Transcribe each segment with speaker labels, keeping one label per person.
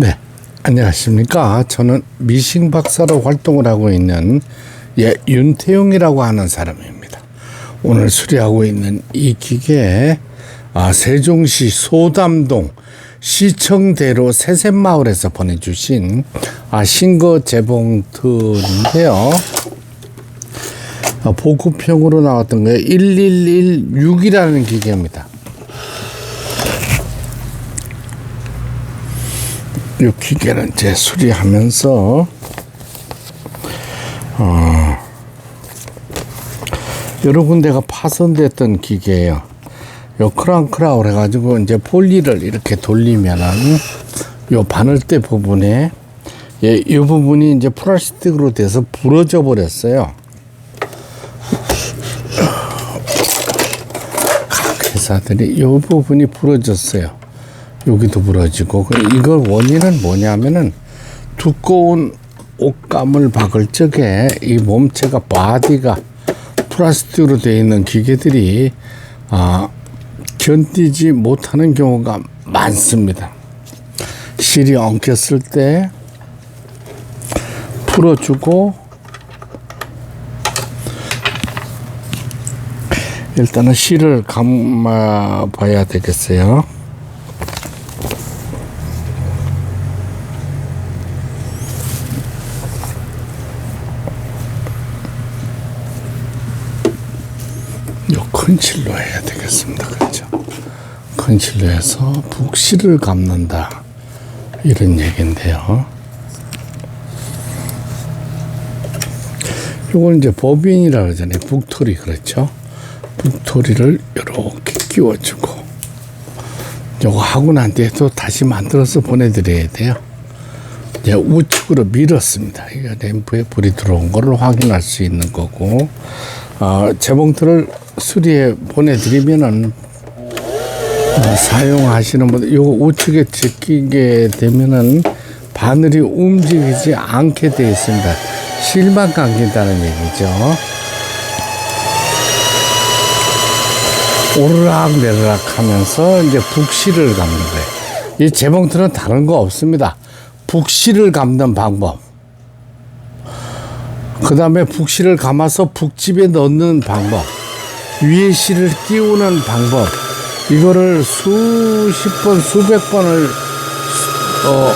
Speaker 1: 네, 안녕하십니까. 저는 미싱 박사로 활동을 하고 있는 예, 윤태용이라고 하는 사람입니다. 오늘 수리하고 있는 이 기계, 아, 세종시 소담동 시청대로 새샘마을에서 보내주신 아, 신거 재봉틀인데요. 아, 보급형으로 나왔던 게 1116이라는 기계입니다. 이 기계는 이제 수리하면서 어, 여러 군데가 파손됐던 기계예요. 요 크랑크라고 해가지고 이제 폴리를 이렇게 돌리면은 요 바늘대 부분에 예, 이 부분이 이제 플라스틱으로 돼서 부러져 버렸어요. 각 회사들이 이 부분이 부러졌어요. 여기도 부러지고 그 이걸 원인은 뭐냐면은 두꺼운 옷감을 박을 적에 이 몸체가 바디가 플라스틱으로 되어 있는 기계들이 아 견디지 못하는 경우가 많습니다. 실이 엉켰을 때 풀어주고 일단은 실을 감아 봐야 되겠어요. 요 컨실로 해야 되겠습니다. 그렇죠? 컨실로 해서 북실을 감는다. 이런 얘기인데요. 요걸 이제 법인이라 그러잖아요. 북토리 그렇죠? 북토리를 이렇게 끼워주고 요거 하고 난 뒤에 또 다시 만들어서 보내드려야 돼요. 이제 우측으로 밀었습니다. 이게 램프에 불이 들어온 거를 확인할 수 있는 거고, 어, 재봉틀을 수리해 보내드리면은 어, 사용하시는 분들 요거 우측에 제끼게 되면은 바늘이 움직이지 않게 되어 있습니다. 실만 감긴다는 얘기죠. 오르락 내리락 하면서 이제 북실을 감는 거예요. 이 재봉틀은 다른 거 없습니다. 북실을 감는 방법. 그 다음에 북실을 감아서 북집에 넣는 방법. 위에 실을 끼우는 방법. 이거를 수십 번, 수백 번을, 어,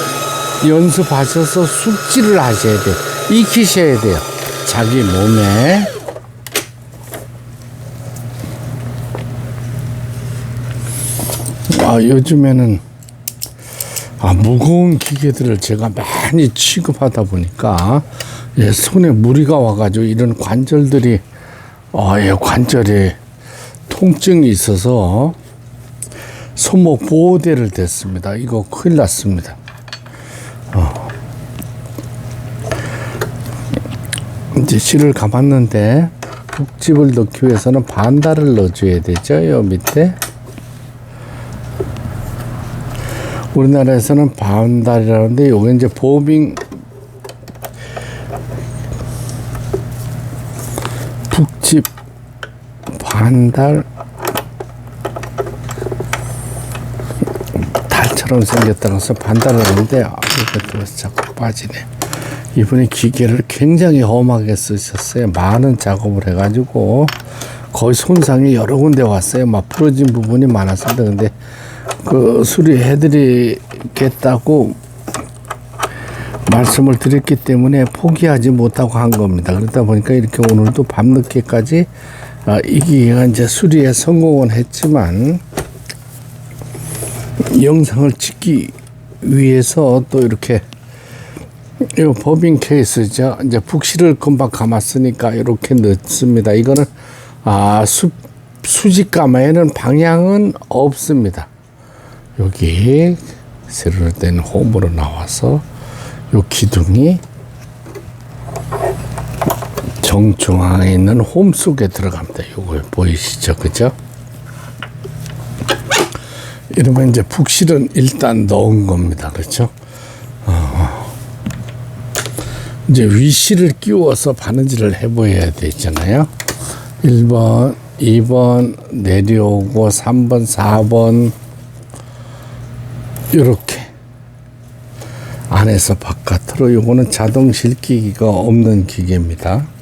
Speaker 1: 연습하셔서 숙지를 하셔야 돼요. 익히셔야 돼요. 자기 몸에. 아, 요즘에는 아, 무거운 기계들을 제가 많이 취급하다 보니까 예, 손에 무리가 와가지고 이런 관절들이 어, 예, 관절에 통증이 있어서 손목 보호대를 댔습니다. 이거 큰일 났습니다. 어. 이제 실을 감았는데 북집을 넣기 위해서는 반달을 넣어줘야 되죠. 요 밑에. 우리나라에서는 반달이라는데 요게 이제 보빙 북집 반달 달처럼 생겼다고 해서 반달을 하는데 아, 이것도 자꾸 빠지네. 이분이 기계를 굉장히 험하게 쓰셨어요. 많은 작업을 해가지고 거의 손상이 여러 군데 왔어요. 막 부러진 부분이 많았습니다. 근데 그 수리해드리겠다고 말씀을 드렸기 때문에 포기하지 못하고 한 겁니다. 그러다 보니까 이렇게 오늘도 밤늦게까지 아, 이 기계가 이제 수리에 성공은 했지만 영상을 찍기 위해서 또 이렇게 이 법인 케이스죠. 이제 북실을 금방 감았으니까 이렇게 넣습니다. 이거는 아, 수, 수직 감에는 방향은 없습니다. 여기 세로로 된 홈으로 나와서 요 기둥이 정중앙에 있는 홈 속에 들어갑니다. 요거 보이시죠? 그죠? 이러면 이제 북실은 일단 넣은 겁니다. 그렇죠? 어. 이제 위실을 끼워서 바느질을 해보여야 되잖아요. 1번, 2번 내려오고 3번, 4번 이렇게 안에서 바깥으로 요거는 자동 실기기가 없는 기계입니다.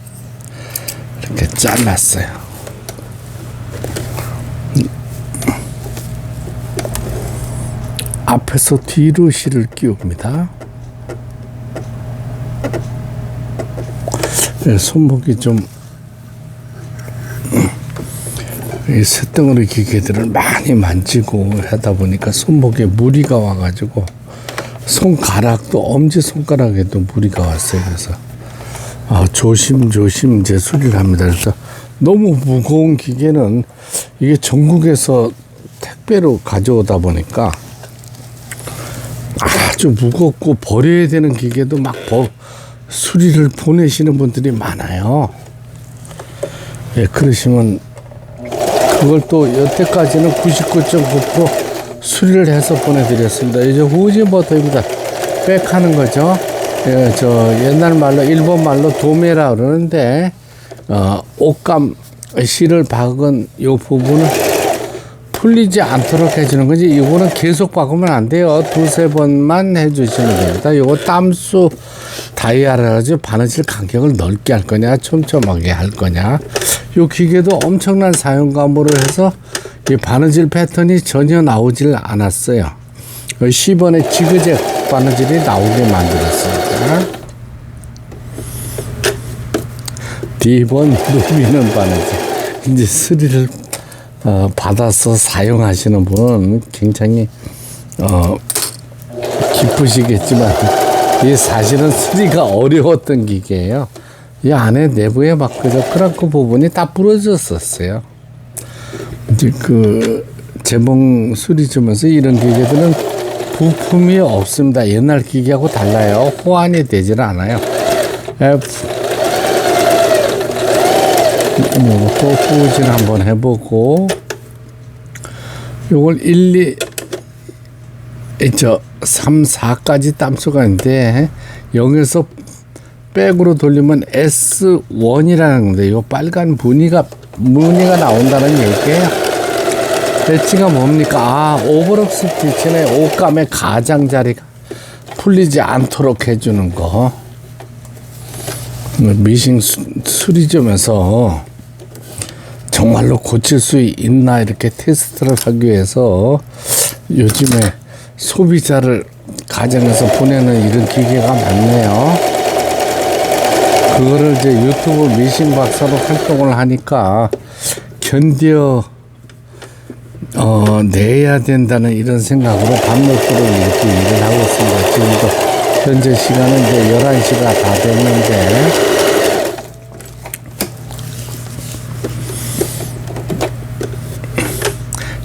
Speaker 1: 이렇게 잘랐어요. 앞에서 뒤로 실을 끼웁니다. 네, 손목이 좀이 쇳덩어리 기계들을 많이 만지고 하다 보니까 손목에 무리가 와가지고 손가락도 엄지 손가락에도 무리가 왔어요. 그래서 아, 조심조심 이제 수리를 합니다. 그래서 너무 무거운 기계는 이게 전국에서 택배로 가져오다 보니까 아주 무겁고 버려야 되는 기계도 막 버, 수리를 보내시는 분들이 많아요. 예, 그러시면 그걸 또 여태까지는 99.9% 수리를 해서 보내드렸습니다. 이제 후진버터입니다. 백하는 거죠. 예, 저 옛날 말로 일본 말로 도매라 그러는데 어, 옷감 실을 박은 요 부분은 풀리지 않도록 해주는 거지. 이거는 계속 박으면 안 돼요. 두세 번만 해주시면 됩니다. 요거 땀수 다이아라 가지고 바느질 간격을 넓게 할 거냐, 촘촘하게 할 거냐. 요 기계도 엄청난 사용감으로 해서 이 바느질 패턴이 전혀 나오질 않았어요. 10원의 지그재 바느질이 나오게 만들었습니 다. D번 누비는 바느질. 이제 스리를 어, 받아서 사용하시는 분은 굉장히 어, 기쁘시겠지만 이 사실은 수리가 어려웠던 기계예요. 이 안에 내부에 막 그저 크랑크 부분이 다 부러졌었어요. 이제 그 재봉 수리 주면서 이런 기계들은 부품이 없습니다. 옛날 기계하고 달라요. 호환이 되질 않아요. F 또 후진 한번 해보고 요걸 1, 2, 저 3, 4까지 땀수가 있는데 0에서 백으로 돌리면 S1이라는 건데 요 빨간 무늬가 무늬가 나온다는 얘기예요. 배치가 뭡니까? 아, 오버럭 스 티치네 옷감의 가장자리가 풀리지 않도록 해주는 거. 미싱 수, 수리점에서 정말로 고칠 수 있나 이렇게 테스트를 하기 위해서 요즘에 소비자를 가정에서 보내는 이런 기계가 많네요. 그거를 이제 유튜브 미싱 박사로 활동을 하니까 견뎌 어, 내야 된다는 이런 생각으로 밤늦도록 이렇게 일을 하고 있습니다. 지금도 현재 시간은 이제 11시가 다 됐는데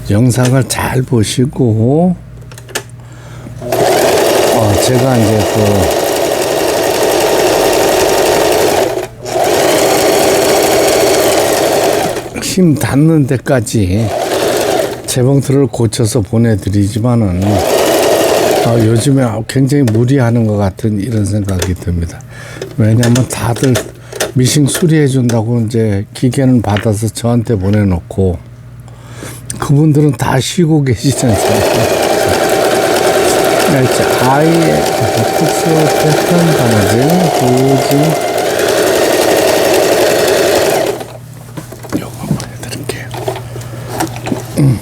Speaker 1: 영상을 잘 보시고 어, 제가 이제 그 힘 닿는 데까지 재봉틀을 고쳐서 보내드리지만은 어, 요즘에 굉장히 무리하는 것 같은 이런 생각이 듭니다. 왜냐하면 다들 미싱 수리해 준다고 이제 기계는 받아서 저한테 보내놓고 그분들은 다 쉬고 계시지 않습니까? 자, 아이의 특수 패턴 바느질, 보여진 요거 한번 해드릴게요. 음.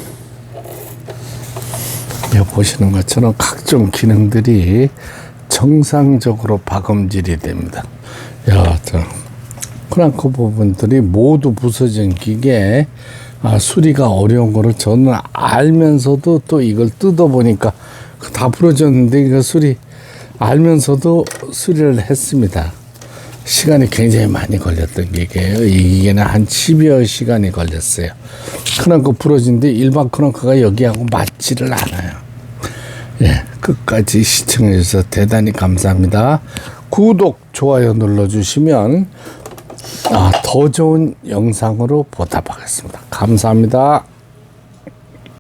Speaker 1: 여기 보시는 것처럼 각종 기능들이 정상적으로 박음질이 됩니다. 야, 저 크랑크 부분들이 모두 부서진 기계 아, 수리가 어려운 거를 저는 알면서도 또 이걸 뜯어보니까 다 부러졌는데 이거 수리 알면서도 수리를 했습니다. 시간이 굉장히 많이 걸렸던 기계예요. 이 기계는 한 10여 시간이 걸렸어요. 크랑크 부러진데 일반 크랑크가 여기하고 맞지를 않아요. 예, 끝까지 시청해 주셔서 대단히 감사합니다. 구독, 좋아요 눌러주시면 아, 더 좋은 영상으로 보답하겠습니다. 감사합니다.